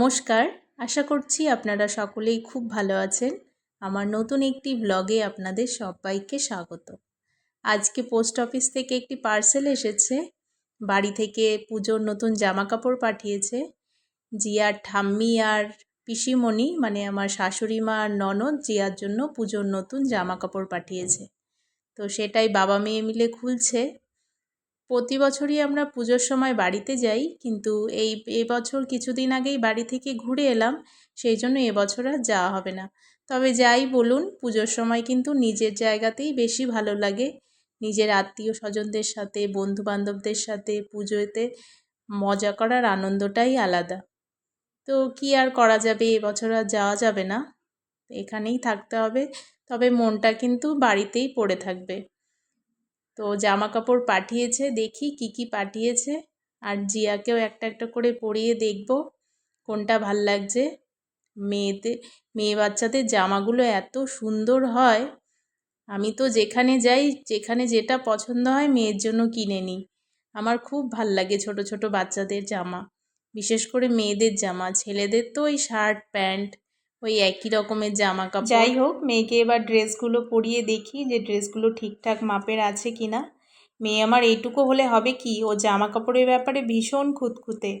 নমস্কার। আশা করছি আপনারা সকলেই খুব ভালো আছেন। আমার নতুন একটি ব্লগে আপনাদের সবাইকে স্বাগত। আজকে পোস্ট অফিস থেকে একটি পার্সেল এসেছে। বাড়ি থেকে পুজোর নতুন জামা কাপড় পাঠিয়েছে। জিয়ার ঠাম্মি আর পিসিমণি মানে আমার শাশুড়ি মা আর ননদ, জিয়ার জন্য পুজোর নতুন জামা কাপড় পাঠিয়েছে। তো সেটাই বাবা মেয়ে মিলে খুলছে। প্রতি বছরই আমরা পুজোর সময় বাড়িতে যাই, কিন্তু এই এবছর কিছুদিন আগেই বাড়ি থেকে ঘুরে এলাম, সেই জন্য এবছর আর যাওয়া হবে না। তবে যাই বলুন, পুজোর সময় কিন্তু নিজের জায়গাতেই বেশি ভালো লাগে। নিজের আত্মীয় স্বজনদের সাথে বন্ধু বান্ধবদের সাথে পুজোতে মজা করার আনন্দটাই আলাদা। তো কি আর করা যাবে এবছর আর যাওয়া যাবে না। এখানেই থাকতে হবে, তবে মনটা কিন্তু বাড়িতেই পড়ে থাকবে। তো জামা কাপড় পাঠিয়েছে, দেখি কি কি পাঠিয়েছে। আর জিয়াকেও একটা একটা করে পরিয়ে দেখব, কোনটা ভালো লাগছে। মেয়েদের মেয়ে বাচ্চাদের জামাগুলো এত সুন্দর হয়। আমি তো যেখানে যাই, যেখানে যেটা পছন্দ হয় মেয়ের জন্য কিনে নিই। আমার খুব ভালো লাগে ছোট ছোট বাচ্চাদের জামা। বিশেষ করে মেয়েদের জামা। ছেলেদের তো ওই শার্ট, প্যান্ট ওই একই রকমের জামা কাপড় যাই হোক, মেয়েকে এবার ড্রেসগুলো পরিয়ে দেখি যে ড্রেসগুলো ঠিকঠাক মাপের আছে কি না মেয়ে আমার এইটুকু হলে হবে কি? ও জামা কাপড়ের ব্যাপারে ভীষণ খুঁতখুঁতে।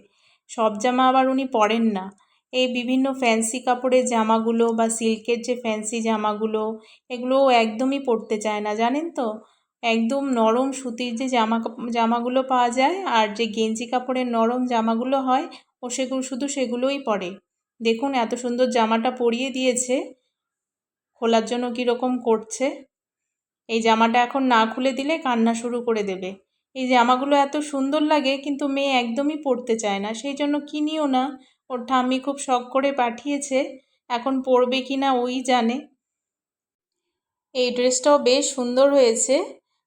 সব জামা আবার উনি পরেন না। এই বিভিন্ন ফ্যান্সি কাপড়ের জামাগুলো বা সিল্কের যে ফ্যান্সি জামাগুলো এগুলো একদমই পরতে চায় না, জানেন তো? একদম নরম সুতির যে জামা জামাগুলো পাওয়া যায় আর যে গেঞ্জি কাপড়ের নরম জামাগুলো হয়, ও সেগুলো শুধু সেগুলোই পরে। দেখুন এত সুন্দর জামাটা পরিয়ে দিয়েছে। খোলার জন্য কীরকম করছে। এই জামাটা এখন না খুলে দিলে কান্না শুরু করে দেবে। এই জামাগুলো এত সুন্দর লাগে কিন্তু মেয়ে একদমই পরতে চায় না। সেই জন্য কিনিও না। ওর ঠাম্মি খুব শখ করে পাঠিয়েছে। এখন পরবে কি না ওই জানে। এই ড্রেসটাও বেশ সুন্দর হয়েছে।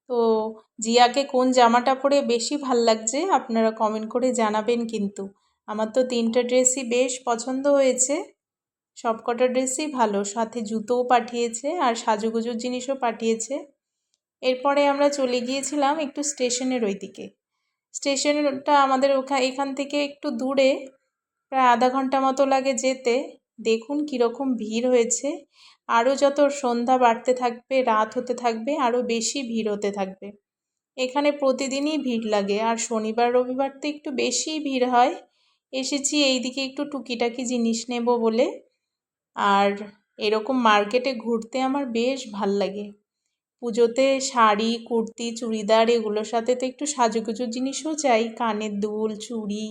তো জিয়াকে কোন জামাটা পরে বেশি ভালো লাগছে আপনারা কমেন্ট করে জানাবেন কিন্তু। আমার তো তিনটে ড্রেসই বেশ পছন্দ হয়েছে। সব কটা ড্রেসই ভালো। সাথে জুতোও পাঠিয়েছে আর সাজুগুজুর জিনিসও পাঠিয়েছে। এরপরে আমরা চলে গিয়েছিলাম একটু স্টেশনের ওই দিকে স্টেশনটা আমাদের ওখা, এখান থেকে একটু দূরে। প্রায় আধা ঘণ্টা মতো লাগে যেতে। দেখুন কীরকম ভিড় হয়েছে। আরও যত সন্ধ্যা বাড়তে থাকবে, রাত হতে থাকবে, আরও বেশি ভিড় হতে থাকবে। এখানে প্রতিদিনই ভিড় লাগে। আর শনিবার, রবিবার তো একটু বেশিই ভিড় হয়। এসেছি এই দিকে একটু টুকিটাকি জিনিস নেব বলে। আর এরকম মার্কেটে ঘুরতে আমার বেশ ভালো লাগে। পুজোতে শাড়ি, কুর্তি, চুড়িদার এগুলোর সাথে তো একটু সাজুগুজুর জিনিসও চাই। কানের দুল, চুড়ি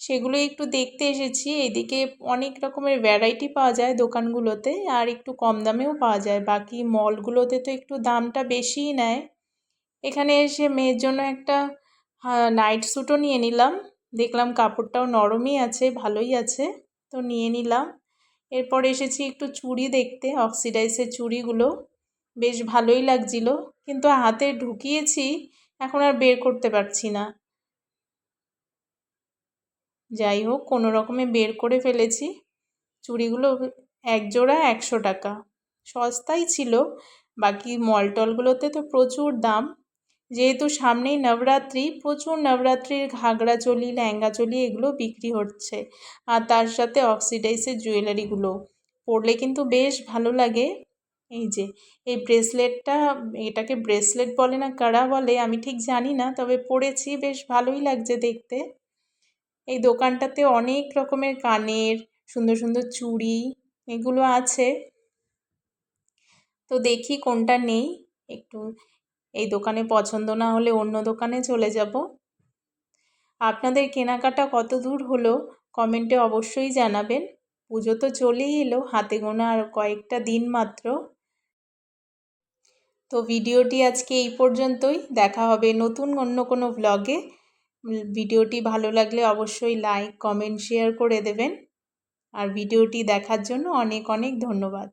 সেগুলো একটু দেখতে এসেছি। এদিকে অনেক রকমের ভ্যারাইটি পাওয়া যায় দোকানগুলোতে আর একটু কম দামেও পাওয়া যায়। বাকি মলগুলোতে তো একটু দামটা বেশিই নেয়। এখানে এসে মেয়ের জন্য একটা নাইট স্যুটও নিয়ে নিলাম। দেখলাম কাপড়টাও নরমই আছে, ভালোই আছে, তো নিয়ে নিলাম। এরপর এসেছি একটু চুড়ি দেখতে অক্সিডাইসের চুড়িগুলো। বেশ ভালোই লাগছিল, কিন্তু হাতে ঢুকিয়েছি, এখন আর বের করতে পারছি না। যাই হোক, কোনো রকমে বের করে ফেলেছি। চুড়িগুলো এক জোড়া একশো টাকা। সস্তাই ছিল, বাকি মল টলগুলোতে তো প্রচুর দাম। যেহেতু সামনেই নবরাত্রি, প্রচুর নবরাত্রির ঘাগরা চলি ল্যাঙ্গা চলি এগুলো বিক্রি হচ্ছে। আর তার সাথে অক্সিডাইসের জুয়েলারিগুলো। পরলে কিন্তু বেশ ভালো লাগে। এই যে, এই ব্রেসলেটটা, এটাকে ব্রেসলেট বলে না কারা বলে, আমি ঠিক জানি না, তবে পরেছি, বেশ ভালোই লাগছে দেখতে। এই দোকানটাতে অনেক রকমের কানের, সুন্দর সুন্দর চুড়ি, এগুলো আছে। তো দেখি কোনটা নেই। একটু এই দোকানে পছন্দ না হলে অন্য দোকানে চলে যাব। আপনাদের কেনাকাটা কত দূর হলো কমেন্টে অবশ্যই জানাবেন। পুজো তো চলেই এলো, হাতে গোনা আর কয়েকটা দিন মাত্র। তো ভিডিওটি আজকে এই পর্যন্তই। দেখা হবে নতুন অন্য কোনো ব্লগে ভিডিওটি ভালো লাগলে অবশ্যই লাইক কমেন্ট শেয়ার করে দেবেন। আর ভিডিওটি দেখার জন্য অনেক অনেক ধন্যবাদ।